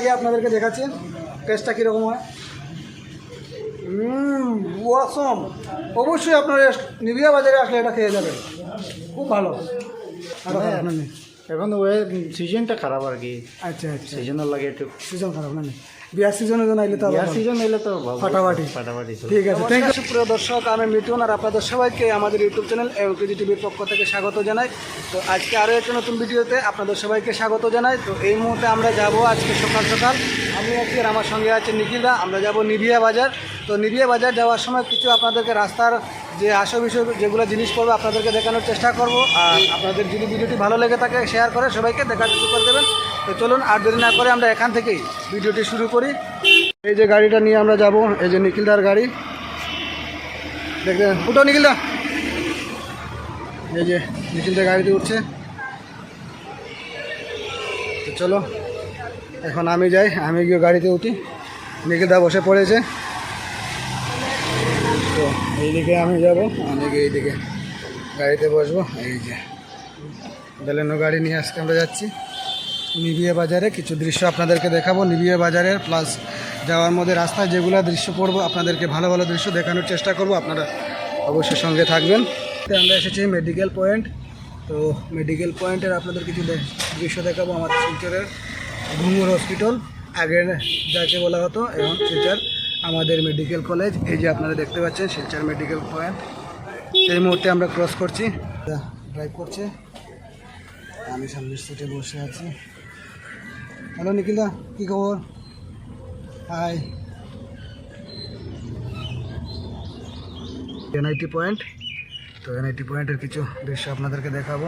আগে আপনাদেরকে দেখাচ্ছি টেস্টটা কীরকম হয়। ওয়াসম অবশ্যই আপনারা নিবিয়া বাজারে আসলে এটা খেয়ে যাবেন। খুব ভালো। আরও খারাপ না নি? এখন ওয়ে সিজনটা খারাপ আর কি। আচ্ছা আচ্ছা। সিজনের লাগে একটু। সিজন খারাপ না নি? বিয়ার সিজনের জন্য আইলে তো বিয়ার। সিজন এলে তো। ফাটাফাটি। ফাটাফাটি। ঠিক আছে থ্যাংক ইউ সুপ্রিয় দর্শক আমি মিঠুন আর আপনাদের সবাইকে আমাদের ইউটিউব চ্যানেল এমকেজি টিভির পক্ষ থেকে স্বাগত জানাই তো আজকে আরও একটা নতুন ভিডিওতে আপনাদের সবাইকে স্বাগত জানাই তো এই মুহূর্তে আমরা যাব আজকে সকাল সকাল আমি আজকে আর আমার সঙ্গে আছে নিখিলদা আমরা যাব নিভিয়া বাজার তো নিভিয়া বাজার যাওয়ার সময় কিছু আপনাদেরকে রাস্তার যে আসল বিষয়, যেগুলো জিনিস পড়বে আপনাদেরকে দেখানোর চেষ্টা করব। আর আপনাদের যদি ভিডিওটি ভালো লেগে থাকে শেয়ার করে সবাইকে দেখার শুরু করে দেবেন। তো চলুন, আর দেরি না করে আমরা এখান থেকেই ভিডিওটি শুরু করি। এই যে গাড়িটা নিয়ে আমরা যাব, এই যে নিখিলদার গাড়ি। দেখবেন উঠো নিখিলদা। এই যে নিখিলদা গাড়িতে উঠছে। তো চলো, এখন আমি যাই, আমি গিয়ে গাড়িতে উঠি। নিখিলদা বসে পড়েছে। এইদিকে আমি যাব। আমি এইদিকে গাড়িতে বসবো। এই যে বেলেনো গাড়ি নিয়ে আজকে আমরা যাচ্ছি। নিবিয়া বাজারে কিছু দৃশ্য আপনাদেরকে দেখাবো। নিবিয়া বাজারের প্লাস যাওয়ার মধ্যে রাস্তায় যেগুলো দৃশ্য পড়ব, আপনাদেরকে ভালো ভালো দৃশ্য দেখানোর চেষ্টা করব। আপনারা অবশ্যই সঙ্গে থাকবেন। আমরা এসেছি মেডিকেল পয়েন্ট তো মেডিকেল পয়েন্টের আপনাদের কিছু দৃশ্য দেখাবো। আমাদের শিলচরের ঘুঙুর হসপিটাল আগে যাকে বলা হতো, এবং শিলচর আমাদের মেডিকেল কলেজ এই যে আপনারা দেখতে পাচ্ছেন শিলচর মেডিকেল পয়েন্ট এই মুহূর্তে আমরা ক্রস করছি। ড্রাইভ করছে। আমি সামনের সিটে বসে আছি। হ্যালো, নিখিলদা, কী খবর? হাই এনআইটি পয়েন্ট তো এনআইটি পয়েন্টের কিছু দৃশ্য আপনাদেরকে দেখাবো।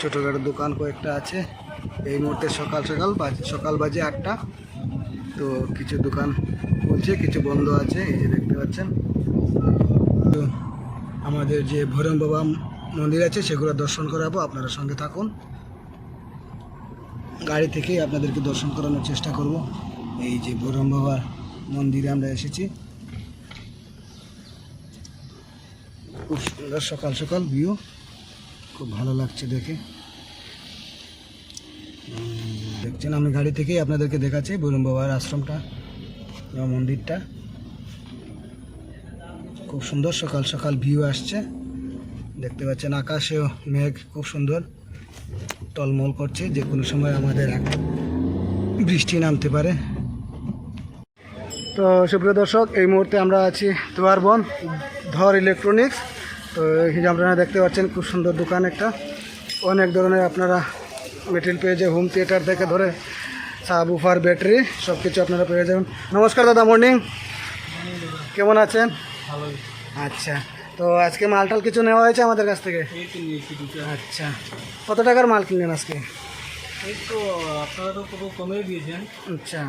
ছোটোখাটো দোকান কয়েকটা আছে। এই মুহূর্তে সকাল সকাল সকাল বাজে আটটা। তো কিছু দোকান বলছে কিছু বন্ধ আছে, এই যে দেখতে পাচ্ছেন। তো আমাদের যে ভৈরম বাবা মন্দির আছে, সেগুলো দর্শন করাবো, আপনারা সঙ্গে থাকুন। গাড়ি থেকেই আপনাদেরকে দর্শন করানোর চেষ্টা করব। এই যে ভৈরম বাবার মন্দিরে আমরা এসেছি। খুব সুন্দর সকাল সকাল ভিউ খুব ভালো লাগছে দেখে। দেখছেন, আমি গাড়ি থেকেই আপনাদেরকে দেখাচ্ছি ভৈরম বাবার আশ্রমটা মন্দিরটা। খুব সুন্দর, সকাল সকাল ভিউ আসছে। দেখতে পাচ্ছেন, আকাশেও মেঘ, খুব সুন্দর। টলমল করছে, যে কোনো সময় আমাদের বৃষ্টি নামতে পারে। তো সুপ্রিয় দর্শক, এই মুহূর্তে আমরা আছি তোয়ার বন, ধর ইলেকট্রনিক্স তো আপনারা দেখতে পাচ্ছেন, খুব সুন্দর দোকান একটা। অনেক ধরনের আপনারা মেটেরিয়াল পেয়ে হোম থিয়েটার থেকে ধরে। সাব সাবুফার ব্যাটারি সব কিছু আপনারা পেয়ে যাবেন। নমস্কার দাদা মর্নিং কেমন আছেন? আচ্ছা তো আজকে মালটাল কিছু নেওয়া হয়েছে আমাদের কাছ থেকে? আচ্ছা কত টাকার মাল কিনলেন আজকে? এই তো আপনারা তো পুরো কমে দিয়েছেন। আচ্ছা।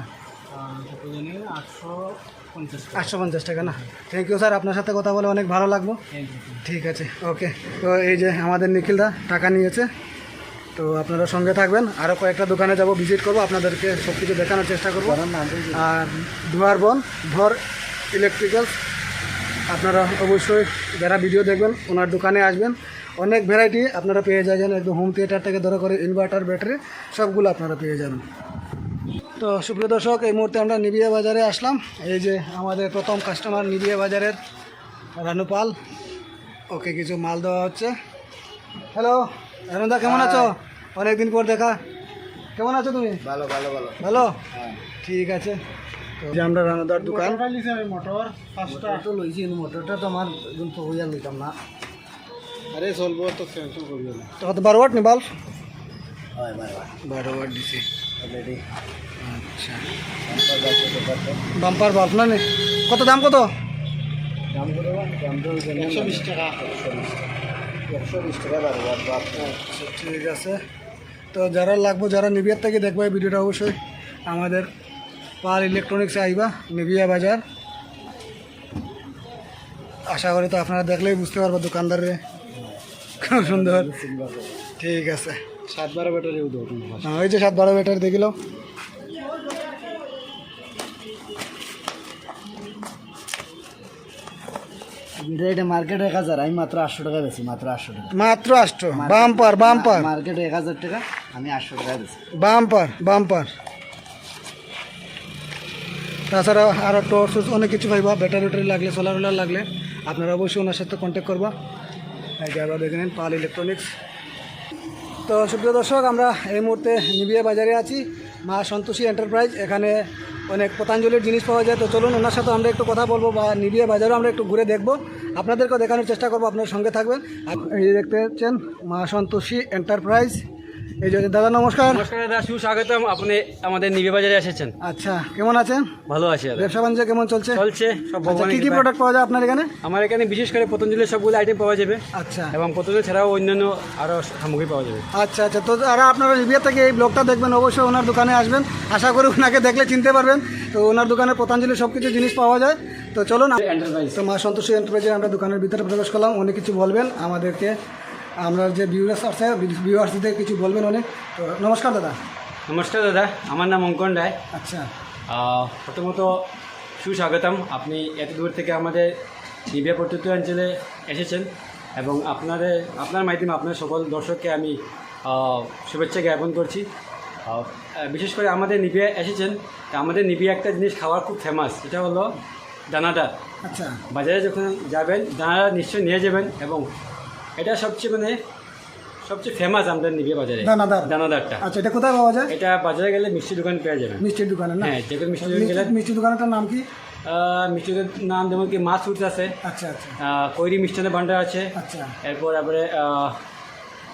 আটশো পঞ্চাশ টাকা। না? থ্যাংক ইউ স্যার আপনার সাথে কথা বলে অনেক ভালো লাগল। ইউ ঠিক আছে ওকে তো এই যে আমাদের নিখিলদা টাকা নিয়েছে। তো আপনারা সঙ্গে থাকবেন। আরও কয়েকটা দোকানে যাব ভিজিট করব আপনাদেরকে সব কিছু দেখানোর চেষ্টা করব। আর ধোয়ার বন ধর ইলেকট্রিক্যাল আপনারা অবশ্যই যারা ভিডিও দেখবেন ওনার দোকানে আসবেন। অনেক ভ্যারাইটি আপনারা পেয়ে যাবেন একদম হোম থিয়েটার থেকে ধরে করে ইনভার্টার ব্যাটারি সবগুলো আপনারা পেয়ে যাবেন। তো সুপ্রিয় দর্শক এই মুহূর্তে আমরা নিবিয়া বাজারে আসলাম। এই যে আমাদের প্রথম কাস্টমার নিবিয়া বাজারের রানুপাল। ওকে কিছু মাল দেওয়া হচ্ছে। হ্যালো রানুদা কেমন আছো? অনেকদিন পর দেখা। কেমন আছো তুমি? ভালো ভালো ভালো। ভালো? ঠিক আছে। যে আমরা রানুদার দোকান। মোটর পাঁচটা। তো লইছি মোটরটা তো আমার একদম তো লইতাম না। আরে চলবো তো টেনশন করবে না। তো কত বারো ওয়াট নি বাল্ব? হয় ভাই ভাই বারো ওয়াট দিছি। অলরেডি আচ্ছা। বাম্পার বাল্ব না নে? কত দাম কত? দাম করে দাম? তো একশো বিশ টাকা। একশো বিশ টাকা। বারো আচ্ছা ঠিক আছে। তো যারা লাগবো যারা নিবিয়ার থেকে দেখব এই ভিডিওটা অবশ্যই। আমাদের পাল ইলেকট্রনিক্সে আইবা নিবিয়া বাজার। আশা করি তো আপনারা দেখলেই বুঝতে পারব দোকানদারে খুব সুন্দর। ঠিক আছে। সাত বারো ব্যাটারি হ্যাঁ, ওই যে সাত বারো ব্যাটারি দেখিল? এটা মার্কেটে এক হাজার আমি মাত্র আটশো টাকা বেশি মাত্র আটশো টাকা। মাত্র আটশো। Bumper bumper. মার্কেটে এক হাজার টাকা আমি আটশো টাকা বেশি বাম্পার বাম্পার। তাছাড়া আরও টর্চ অনেক কিছু পাইবা ব্যাটারি ব্যাটারি লাগলে সোলার ওলার লাগলে আপনারা অবশ্যই ওনার সাথে কন্ট্যাক্ট করবা। আবার দেখে নিন পাল ইলেকট্রনিক্স তো সুপ্রিয় দর্শক আমরা এই মুহূর্তে নিবিয়া বাজারে আছি। মা সন্তোষী এন্টারপ্রাইজ এখানে অনেক পতাঞ্জলির জিনিস পাওয়া যায়। তো চলুন ওনার সাথে আমরা একটু কথা বলব বা নিবিয়া বাজারও আমরা একটু ঘুরে দেখব। আপনাদেরকেও দেখানোর চেষ্টা করব, আপনার সঙ্গে থাকবেন। এই দেখতে পাচ্ছেন, মা সন্তোষী এন্টারপ্রাইজ এই যে দাদা নমস্কার। নমস্কার দাদা সুস্বাগতম। আপনি আমাদের নিবে বাজারে এসেছেন? আচ্ছা কেমন আছেন? ভালো আছি ব্যবসা বাণিজ্য কেমন চলছে? চলছে সব আচ্ছা কী কী প্রোডাক্ট পাওয়া যায় আপনার এখানে? আমার এখানে বিশেষ করে পতঞ্জলির সবগুলো আইটেম পাওয়া যাবে। আচ্ছা। এবং পতঞ্জলি ছাড়াও অন্যান্য আরও সামগ্রী পাওয়া যাবে। আচ্ছা আচ্ছা তো আর আপনারা রিভিউ থেকে এই ব্লগটা দেখবেন অবশ্যই ওনার দোকানে আসবেন। আশা করি ওনাকে দেখলে চিনতে পারবেন। তো ওনার দোকানে পতঞ্জলি সব কিছু জিনিস পাওয়া যায়। তো চলুন এন্টারপ্রাইজ তো মা সন্তোষী এন্টারপ্রাইজে আমরা দোকানের ভিতরে প্রবেশ করলাম। উনি কিছু বলবেন আমাদেরকে। আমরা যে ভিউয়ার্স আছে ভিউয়ার্সদের কিছু বলবেন অনেক। তো নমস্কার দাদা। নমস্কার দাদা আমার নাম অঙ্কন রায়। আচ্ছা। প্রথমত সুস্বাগতম। আপনি এত দূর থেকে আমাদের নিবিয়া প্রত্যুত্তর অঞ্চলে এসেছেন এবং আপনাদের আপনার মাধ্যমে আপনার সকল দর্শককে আমি শুভেচ্ছা জ্ঞাপন করছি। বিশেষ করে আমাদের নিবিয়া এসেছেন। তা আমাদের নিবিয়া একটা জিনিস খাওয়ার খুব ফেমাস এটা হলো দানাদার। আচ্ছা। বাজারে যখন যাবেন দানাদার নিশ্চয়ই নিয়ে যাবেন এবং এটা সবচেয়ে মানে সবচেয়ে ফেমাস আমাদের নিবিয়া বাজারে। দানাদার? দানাদারটা। আচ্ছা এটা কোথায় পাওয়া যায়? এটা বাজারে গেলে মিষ্টি দোকান পেয়ে যাবেন। মিষ্টির দোকানে না? হ্যাঁ যে কোনো মিষ্টি দোকান গেলে মিষ্টি- দোকানটার নাম কি? মিষ্টির নাম যেমন কি মাছ ফুটস আছে। আচ্ছা আচ্ছা। কৈরি মিষ্টানের ভান্ডার আছে। আচ্ছা। এরপর তারপরে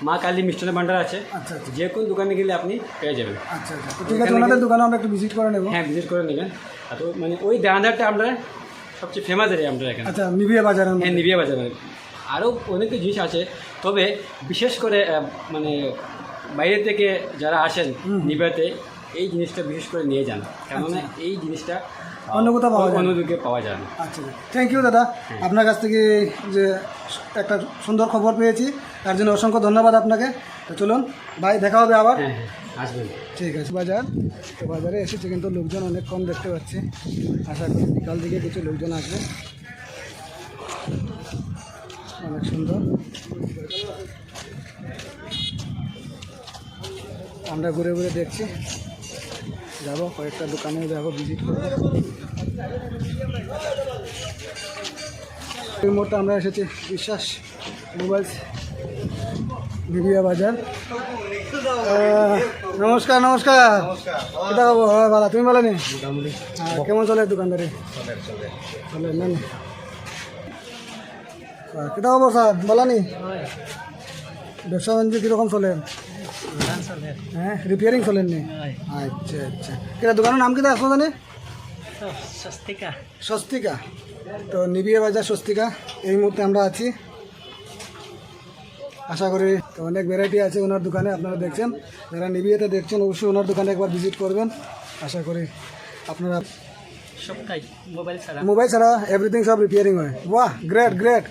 মা কালী মিষ্টানের ভান্ডার আছে। আচ্ছা আচ্ছা। যে কোনো দোকানে গেলে আপনি পেয়ে যাবেন। আচ্ছা আচ্ছা। ঠিক আছে ওনাদের দোকানে আমরা একটু ভিজিট করে নেব। হ্যাঁ ভিজিট করে নেবেন। তো মানে ওই দানাদারটা আমরা সবচেয়ে ফেমাস এরিয়া আমরা এখানে। আচ্ছা নিবিয়া বাজার হ্যাঁ নিবিয়া বাজার। আরও অনেক জিনিস আছে। তবে বিশেষ করে মানে বাইরে থেকে যারা আসেন নিবিয়াতে এই জিনিসটা বিশেষ করে নিয়ে যান। কেননা এই জিনিসটা অন্য কোথাও পাওয়া যায় না। অন্য দিকে পাওয়া যায় না। আচ্ছা থ্যাংক ইউ দাদা। আপনার কাছ থেকে যে একটা সুন্দর খবর পেয়েছি তার জন্য অসংখ্য ধন্যবাদ আপনাকে। তো চলুন ভাই দেখা হবে আবার। হ্যাঁ হ্যাঁ আসবেন। ঠিক আছে বাজার। তো বাজারে এসেছে কিন্তু লোকজন অনেক কম দেখতে পাচ্ছি। আশা করি বিকাল দিকে কিছু লোকজন আসবে। অনেক সুন্দর। আমরা ঘুরে ঘুরে দেখছি। যাব কয়েকটা দোকানে যাব ভিজিট করব। এই মুহূর্তে আমরা এসেছি বিশ্বাস মোবাইল বিবিয়া বাজার। নমস্কার নমস্কার। কেটা খবর? ভালো। তুমি ভালো নি? হ্যাঁ, কেমন চলে দোকানদারি? চলে না? কেটা খবর স্যার ভালো নি ব্যবসা বাণিজ্য কীরকম চলে হ্যাঁ রিপেয়ারিং চলেন নি? আচ্ছা আচ্ছা। কেটা দোকানের নাম কেটা আসলো জানি? সস্তিকা স্বস্তিকা। তো নিবিয়া বাজার স্বস্তিকা এই মুহূর্তে আমরা আছি। আশা করি তো অনেক ভ্যারাইটি আছে ওনার দোকানে আপনারা দেখছেন। যারা নিবিয়াতে দেখছেন অবশ্যই ওনার দোকানে একবার ভিজিট করবেন। আশা করি আপনারা মোবাইল ছাড়া। মোবাইল ছাড়া এভরিথিং সব রিপেয়ারিং হয়। বাহ গ্রেট গ্রেট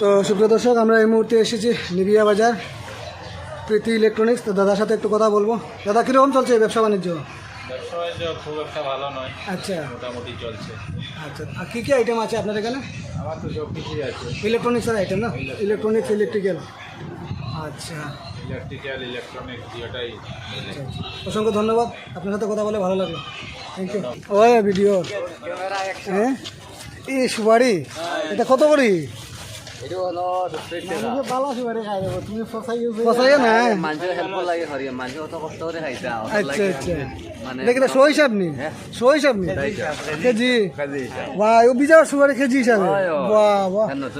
তো সুপ্রিয় দর্শক আমরা এই মুহূর্তে এসেছি নিবিয়া বাজার প্রীতি ইলেকট্রনিক্স তো দাদার সাথে একটু কথা বলব। দাদা কীরকম চলছে ব্যবসা বাণিজ্য? ব্যবসা বাণিজ্য খুব একটা ভালো নয়। আচ্ছা। মোটামুটি চলছে। আচ্ছা আর কী কী আইটেম আছে আপনার এখানে? আমার তো সব কিছুই আছে। ইলেকট্রনিক্সের আইটেম না? ইলেকট্রনিক্স ইলেকট্রিক্যাল আচ্ছা। ইলেকট্রিক্যাল ইলেকট্রনিক্স দুটাই আচ্ছা, আচ্ছা। অসংখ্য ধন্যবাদ। আপনার সাথে কথা বলে ভালো লাগল। থ্যাংক ইউ ওই ভিডিও হ্যাঁ? এই সুপারি এটা কত করি?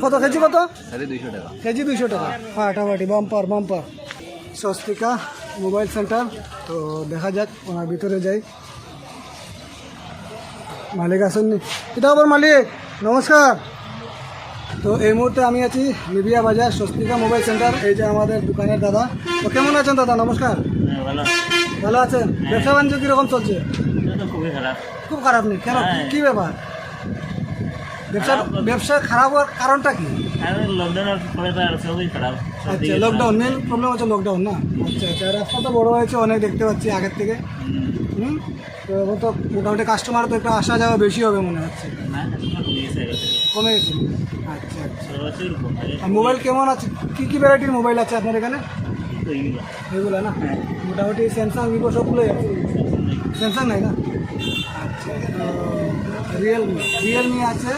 কত কেজি কত? সাড়ে দুইশো টাকা। কেজি দুইশো টাকা। ফাটাফাটি bumper bumper Swastika mobile centre তো দেখা যাক ওনার ভিতরে যাই। মালিক আসেননি এটা আবার মালিক নমস্কার তো এই মুহূর্তে আমি আছি নিবিয়া বাজার স্বস্তিকা মোবাইল সেন্টার এই যে আমাদের দোকানের দাদা। তো কেমন আছেন দাদা? নমস্কার। ভালো ভালো আছেন? ব্যবসা বাণিজ্য কীরকম চলছে? খুব খারাপ নেই। কেন? কি ব্যাপার? ব্যবসা ব্যবসা খারাপ হওয়ার কারণটা কি? আচ্ছা লকডাউন মেন প্রবলেম হচ্ছে লকডাউন না? আচ্ছা আচ্ছা রাস্তা তো বড় হয়েছে অনেক দেখতে পাচ্ছি আগের থেকে। হুম। তো মোটামুটি কাস্টমার তো একটু আসা যাওয়া বেশি হবে মনে হচ্ছে। কমে গেছে আচ্ছা আচ্ছা। মোবাইল কেমন আছে? কী কী ভ্যারাইটির মোবাইল আছে আপনার এখানে? এগুলো না? মোটামুটি স্যামসাং ভিভো সবগুলোই আছে। স্যামসাং নাই। না? আচ্ছা রিয়েলমি রিয়েলমি আছে।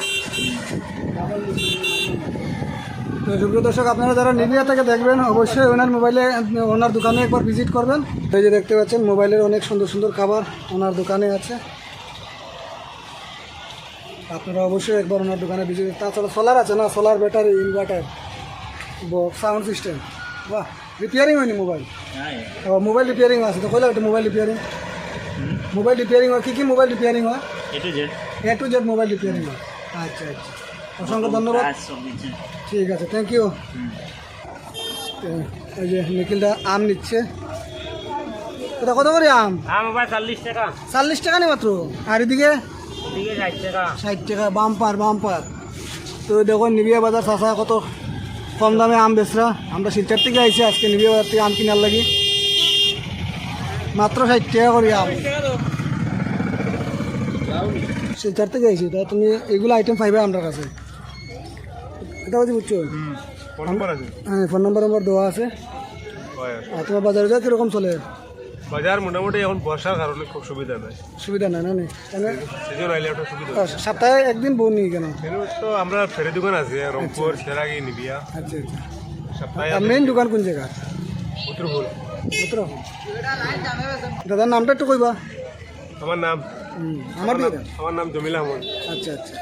তো সুপ্রিয় দর্শক আপনারা যারা নিবিয়া থেকে দেখবেন অবশ্যই ওনার মোবাইলে ওনার দোকানে একবার ভিজিট করবেন। এই যে দেখতে পাচ্ছেন মোবাইলের অনেক সুন্দর সুন্দর খাবার ওনার দোকানে আছে। আপনারা অবশ্যই একবার ওনার দোকানে ভিজিট তাছাড়া সোলার আছে না? Solar battery inverter box sound system বাহ রিপেয়ারিং হয়নি মোবাইল মোবাইল রিপেয়ারিং আছে। তো কইলা একটা মোবাইল রিপেয়ারিং মোবাইল রিপেয়ারিং হয়। কী কী মোবাইল রিপেয়ারিং হয়? A to Z mobile repairing হয়। আচ্ছা আচ্ছা। অসংখ্য ধন্যবাদ। ঠিক আছে থ্যাংক ইউ এই যে নিখিলটা আম নিচ্ছে। এটা কত করে আম? আম টাকা। চল্লিশ টাকা নেই মাত্র? আর এদিকে? ষাট টাকা। Bumper bumper. তো দেখো নিবিয়া বাজার চাষা কত কম দামে আম বেচরা। আমরা শিলচার থেকে আইছি আজকে নিবিয়া বাজার থেকে আম কিনার লাগি। মাত্র ষাট টাকা করে আম। শিলচার থেকে আইছি তা তুমি এগুলো আইটেম পাইবে আমার কাছে। এটা হচ্ছে বুঝছ? হ্যাঁ ফোন নাম্বার নম্বর দেওয়া আছে। আর তোমার বাজারে যা কীরকম চলে? বাজার মোটামুটি এখন বর্ষার কারণে খুব সুবিধা নাই। সুবিধা নাই না সিজন আইলে একটা সুবিধা সপ্তাহে একদিন বউ নিয়ে কেন? তো আমরা ফেরি দোকান আছে রংপুর সেরাগি নিবিয়া। আচ্ছা আচ্ছা। সপ্তাহে মেইন দোকান কোন জায়গা? উত্তরপুর উত্তর দাদার নামটা একটু কইবা। আমার নাম আমার আমার নাম জমিলা আহমদ। আচ্ছা আচ্ছা।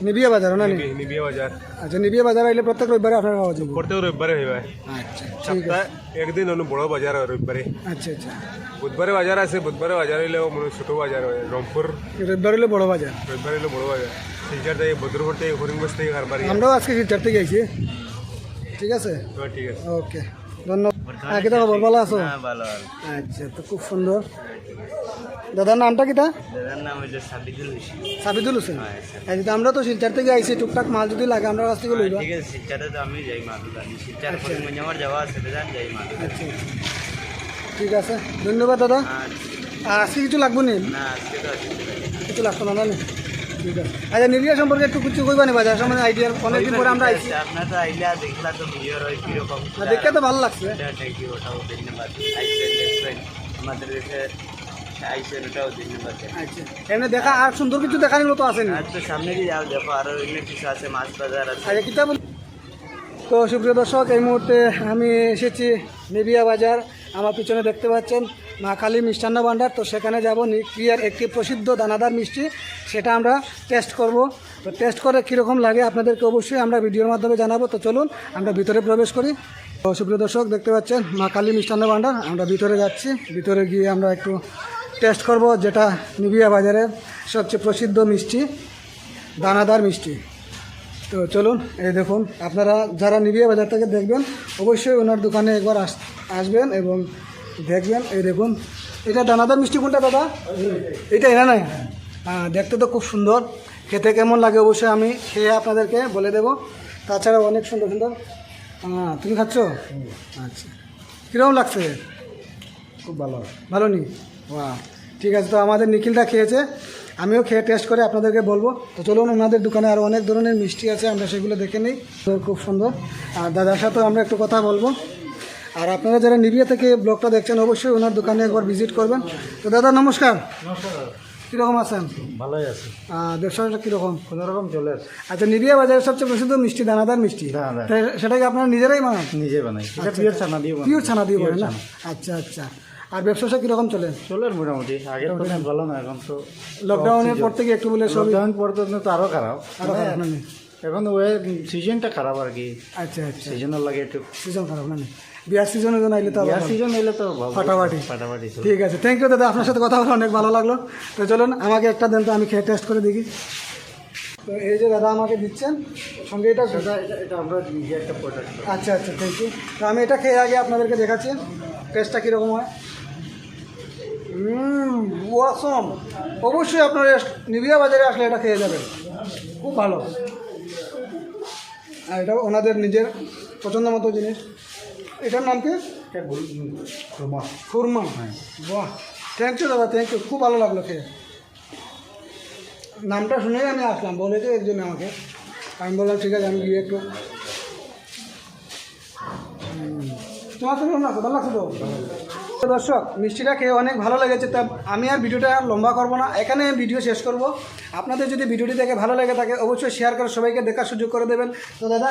নিবিয়া বাজার না নিবি- নিবিয়া বাজার। আচ্ছা নিবিয়া বাজার আইলে প্রত্যেক রবিবারে আপনার পাওয়া যাবে। প্রত্যেক রবিবারে হইবা আচ্ছা ঠিক আছে। সপ্তাহে একদিন অন্য বড় বাজার হয় রবিবারে। আচ্ছা আচ্ছা। বুধবারে বাজার আছে বুধবারে বাজার হইলেও মনে ছোট বাজার হয় রংপুর। রবিবার হলে বড় বাজার। রবিবার হইলে বড় বাজার। শিলচার থেকে ভদ্রপুর থেকে হরিণগঞ্জ থেকে কারবারি আমরাও আজকে শিলচার থেকে আইছি। ঠিক আছে? ঠিক আছে। ওকে ধন্যবাদ। হ্যাঁ কিতা খবর? ভালো আছো? ভালো। আচ্ছা তো খুব সুন্দর। দাদার নামটা দাদার নাম সাবিদুল হোসেন। সাবিদুল হোসেন। আচ্ছা আমরা তো শিলচার থেকে আইছি টুকটাক মাল যদি লাগে আমরা কাছ থেকে লইবা। ঠিক আছে শিলচারে তো আমি যাই যাওয়া আছে যাই মাদুর আচ্ছা ঠিক আছে ধন্যবাদ দাদা। আর আজকে কিছু লাগবো নি? না আজকে তো আছে কিছু লাগতো না। না নি? ঠিক আছে। আচ্ছা নিবিয়া সম্পর্কে একটু কিছু কইবা নি বাজার সম্বন্ধে? আইডিয়া অনেকদিন পরে আমরা আইছি। আপনার তো আইলা দেখলা তো ভিডিও রয় কীরকম না দেখতে তো ভালো লাগছে। থ্যাংক ইউ ওটাও ধন্যবাদ। আমাদের দেশে ওটাও ধন্যবাদ আচ্ছা। এমনি দেখা আর সুন্দর কিছু দেখার মতো আর তো সামনে দিয়ে যাও দেখো আরও অন্য কিছু আছে মাছ বাজার আছে। আচ্ছা কিতা তো সুপ্রিয় দর্শক এই মুহূর্তে আমি এসেছি নেবিয়া বাজার। আমার পিছনে দেখতে পাচ্ছেন মা কালী মিষ্টান্ন ভাণ্ডার। তো সেখানে যাব নিক্রিয়ার একটি প্রসিদ্ধ দানাদার মিষ্টি সেটা আমরা টেস্ট করব। তো টেস্ট করে কীরকম লাগে আপনাদেরকে অবশ্যই আমরা ভিডিওর মাধ্যমে জানাব। তো চলুন আমরা ভিতরে প্রবেশ করি। তো সুপ্রিয় দর্শক দেখতে পাচ্ছেন মা কালী মিষ্টান্ন ভাণ্ডার। আমরা ভিতরে যাচ্ছি। ভিতরে গিয়ে আমরা একটু টেস্ট করব যেটা নিবিয়া বাজারের সবচেয়ে প্রসিদ্ধ মিষ্টি দানাদার মিষ্টি। তো চলুন এই দেখুন আপনারা যারা নিবিয়া বাজার থেকে দেখবেন অবশ্যই ওনার দোকানে একবার আস আসবেন এবং দেখবেন। এই দেখুন এটা দানাদার মিষ্টি কোনটা দাদা? এটা এনা নাই? হ্যাঁ দেখতে তো খুব সুন্দর। খেতে কেমন লাগে অবশ্যই আমি খেয়ে আপনাদেরকে বলে দেবো। তাছাড়াও অনেক সুন্দর সুন্দর। হ্যাঁ তুমি খাচ্ছ? আচ্ছা। কীরকম লাগছে? খুব ভালো। ভালো নি? বাহ ঠিক আছে তো আমাদের নিখিলটা খেয়েছে। আমিও খেয়ে টেস্ট করে আপনাদেরকে বলব। তো চলুন ওনাদের দোকানে আরও অনেক ধরনের মিষ্টি আছে আমরা সেগুলো দেখে নিই। তো খুব সুন্দর। আর দাদার সাথেও আমরা একটু কথা বলব। আর আপনারা যারা নিবিয়া থেকে ব্লগটা দেখছেন অবশ্যই ওনার দোকানে একবার ভিজিট করবেন। তো দাদা নমস্কার। কীরকম আছেন? ভালোই আছে। ব্যবসাটা কীরকম? কোনো রকম চলে আছে। আচ্ছা নিবিয়া বাজারের সবচেয়ে প্রসিদ্ধ মিষ্টি দানাদার মিষ্টি। তো আপনারা নিজেরাই বানান? নিজে বানাই। পিওর ছানা দিয়ে পিওর ছানা দিয়ে বলেন না? আচ্ছা আচ্ছা। আর ব্যবসাটা কীরকম চলে? চলে মোটামুটি। আগের তো অনেক ভালো না এখন তো লকডাউনের পর থেকে একটু বলে সব লকডাউন পর তো তো আরও খারাপ। আরও খারাপ না এখন ওই সিজনটা খারাপ আর কি। আচ্ছা আচ্ছা। সিজনের লাগে একটু সিজন খারাপ না? বিয়ার সিজনের জন্য আইলে তো বিয়ার সিজন এলে তো। ফাটাফাটি। ফাটাফাটি ঠিক আছে থ্যাংক ইউ দাদা আপনার সাথে কথা বলে অনেক ভালো লাগল। তো চলুন আমাকে একটা দেন তো আমি খেয়ে টেস্ট করে দেখি। তো এই যে দাদা আমাকে দিচ্ছেন সঙ্গে এটা এটা আমরা একটা প্রোডাক্ট আচ্ছা আচ্ছা থ্যাংক ইউ তো আমি এটা খেয়ে আগে আপনাদেরকে দেখাচ্ছি টেস্টটা কীরকম হয়। ওয়াসম অবশ্যই আপনার নিবিয়া বাজারে আসলে এটা খেয়ে যাবেন। খুব ভালো। আর এটা ওনাদের নিজের পছন্দ মতো জিনিস। এটার নাম কি? খুরমা। বাহ। থ্যাংক ইউ দাদা থ্যাংক ইউ খুব ভালো লাগল খেয়ে। নামটা শুনেই আমি আসলাম। বলে বলেছে একজন আমাকে। আমি বললাম ঠিক আছে আমি গিয়ে একটু তোমার তো ভালো লাগছে ভালো লাগছে তো দর্শক, মিষ্টিটা খেয়ে অনেক ভালো লেগেছে, তা আমি আর ভিডিওটা লম্বা করব না, এখানে ভিডিও শেষ করব। আপনাদের যদি ভিডিওটি দেখে ভালো লেগে থাকে, অবশ্যই শেয়ার করে সবাইকে দেখার সুযোগ করে দেবেন। তো দাদা,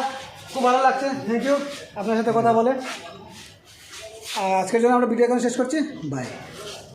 খুব ভালো লাগছে থ্যাংক ইউ আপনার সাথে কথা বলে। আজকের জন্য আমরা ভিডিও এখানে শেষ করছি বাই